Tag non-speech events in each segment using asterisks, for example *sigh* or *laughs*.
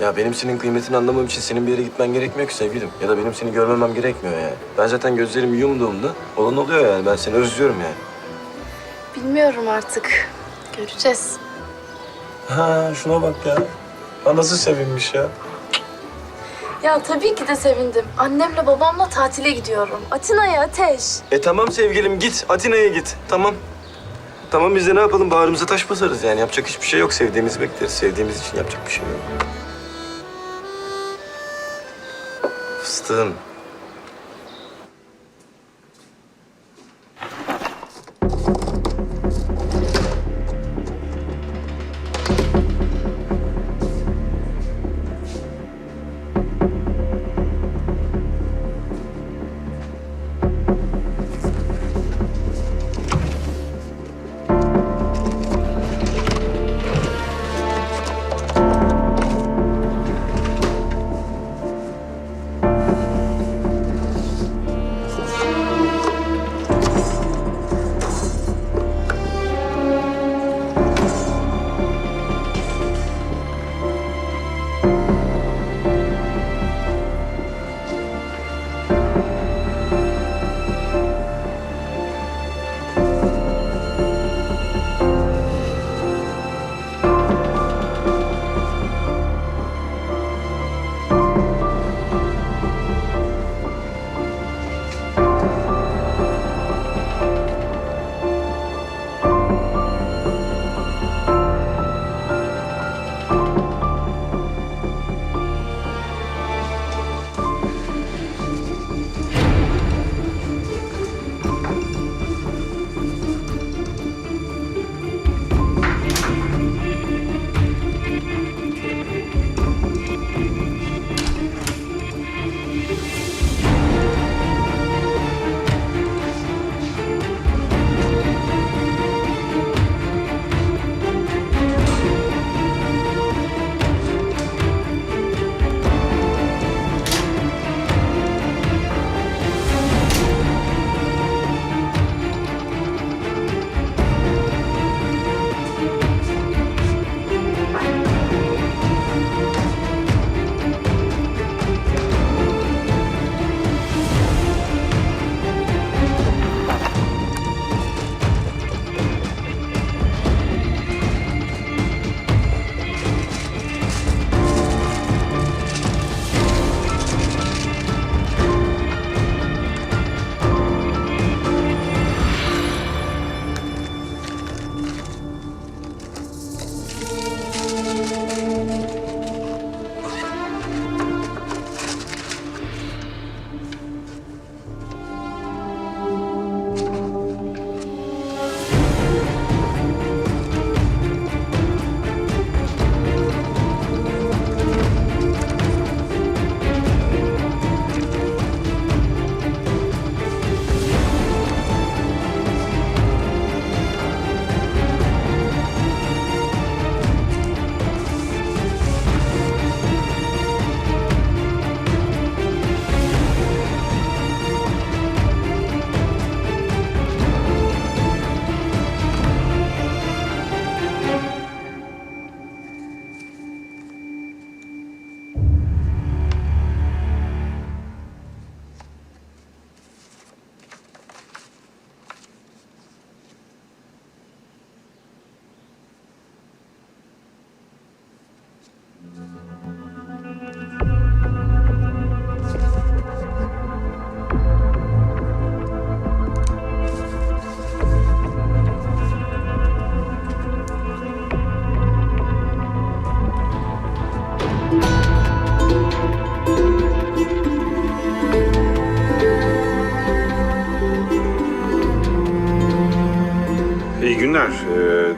Ya benim senin kıymetini anlamam için senin bir yere gitmen gerekmiyor ki sevgilim. Ya da benim seni görmemem gerekmiyor yani. Ben zaten gözlerim yumduğumda olan oluyor yani. Ben seni özlüyorum yani. Bilmiyorum artık. Göreceğiz. Ha şuna bak ya. Ha nasıl sevinmiş ya. Ya tabii ki de sevindim. Annemle babamla tatile gidiyorum. Atina'ya ateş. E tamam sevgilim git. Atina'ya git. Tamam. Tamam biz de ne yapalım? Bağrımıza taş basarız yani. Yapacak hiçbir şey yok. Sevdiğimizi bekleriz. Sevdiğimiz için yapacak bir şey yok. Fıstığım.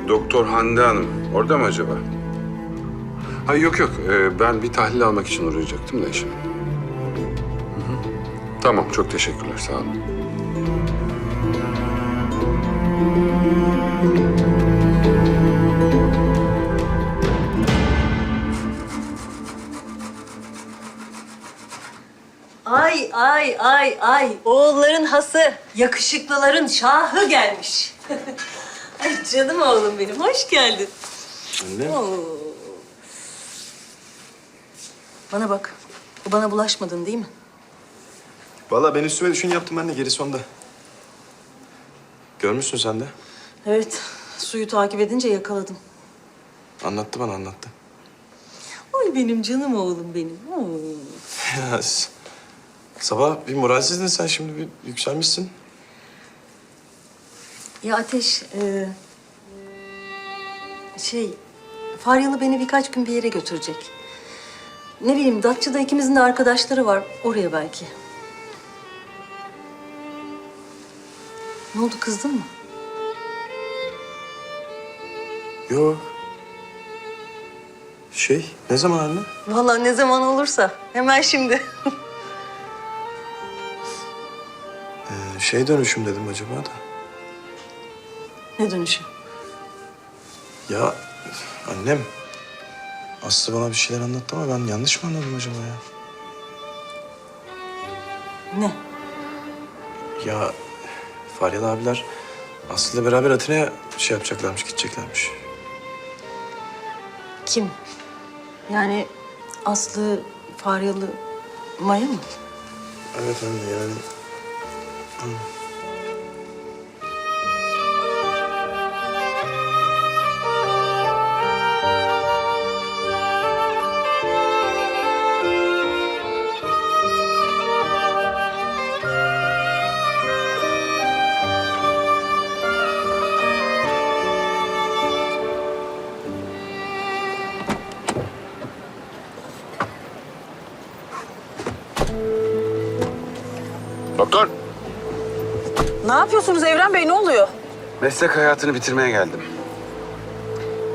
Doktor Hande Hanım. Orada mı acaba? Hayır yok yok. Ee, ben bir tahlil almak için uğrayacaktım da. Hı hı. Tamam çok teşekkürler. Sağ olun. Ay ay ay ay oğulların hası, yakışıklıların şahı gelmiş. *laughs* ay canım oğlum benim hoş geldin. Anne. Oo. Bana bak. Bana bulaşmadın değil mi? Vallahi ben üstüme düşün yaptım de gerisi onda. Görmüşsün sen de. Evet. Suyu takip edince yakaladım. Anlattı bana anlattı. Ay benim canım oğlum benim. Oo. *laughs* Sabah bir moralsizdin sen şimdi bir yükselmişsin. Ya Ateş, e, şey, Faryalı beni birkaç gün bir yere götürecek. Ne bileyim, Datça'da ikimizin de arkadaşları var. Oraya belki. Ne oldu, kızdın mı? Yok. Şey ne zaman anne? Vallahi ne zaman olursa. Hemen şimdi. Ee, şey dönüşüm dedim acaba da. Ne dönüşü? Ya annem Aslı bana bir şeyler anlattı ama ben yanlış mı anladım acaba ya? Ne? Ya Faryalı abiler Aslı'yla beraber Atina'ya şey yapacaklarmış, gideceklermiş. Kim? Yani Aslı, Faryalı, Maya mı? Evet anne yani. Doktor. Ne yapıyorsunuz Evren Bey? Ne oluyor? Meslek hayatını bitirmeye geldim.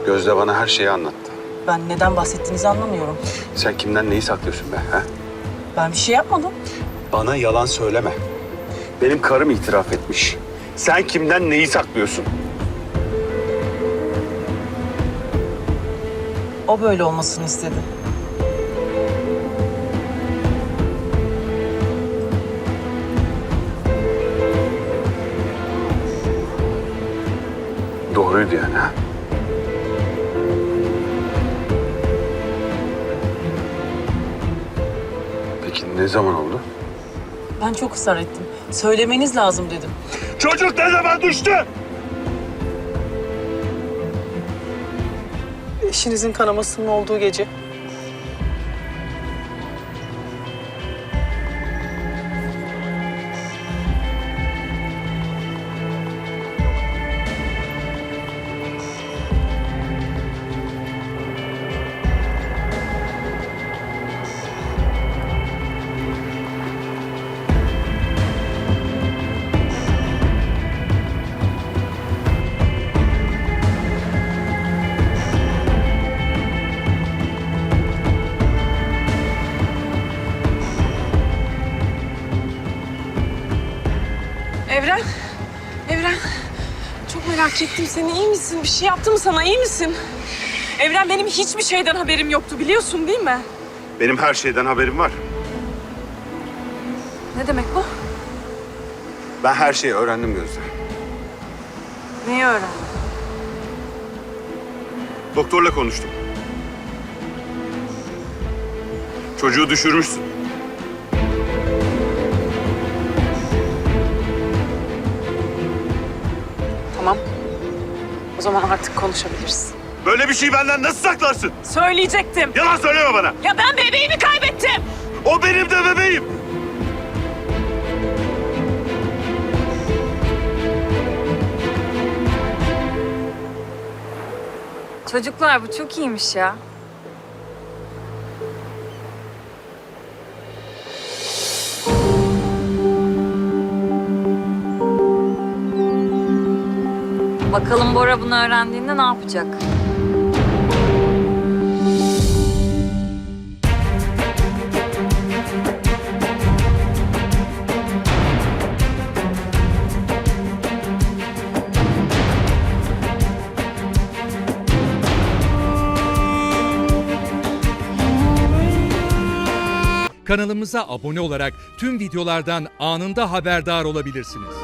Gözde bana her şeyi anlattı. Ben neden bahsettiğinizi anlamıyorum. Sen kimden neyi saklıyorsun be? Ha? Ben bir şey yapmadım. Bana yalan söyleme. Benim karım itiraf etmiş. Sen kimden neyi saklıyorsun? O böyle olmasını istedi. Yani ha? Peki ne zaman oldu? Ben çok ısrar ettim. Söylemeniz lazım dedim. Çocuk ne zaman düştü? Eşinizin kanamasının olduğu gece. Evren, Evren. Çok merak ettim seni. İyi misin? Bir şey yaptı mı sana? İyi misin? Evren benim hiçbir şeyden haberim yoktu biliyorsun değil mi? Benim her şeyden haberim var. Ne demek bu? Ben her şeyi öğrendim Gözde. Neyi öğrendin? Doktorla konuştum. Çocuğu düşürmüşsün. O zaman artık konuşabiliriz. Böyle bir şeyi benden nasıl saklarsın? Söyleyecektim. Yalan söyleme bana. Ya ben bebeğimi kaybettim. O benim de bebeğim. Çocuklar bu çok iyiymiş ya. Bakalım Bora bunu öğrendiğinde ne yapacak? Kanalımıza abone olarak tüm videolardan anında haberdar olabilirsiniz.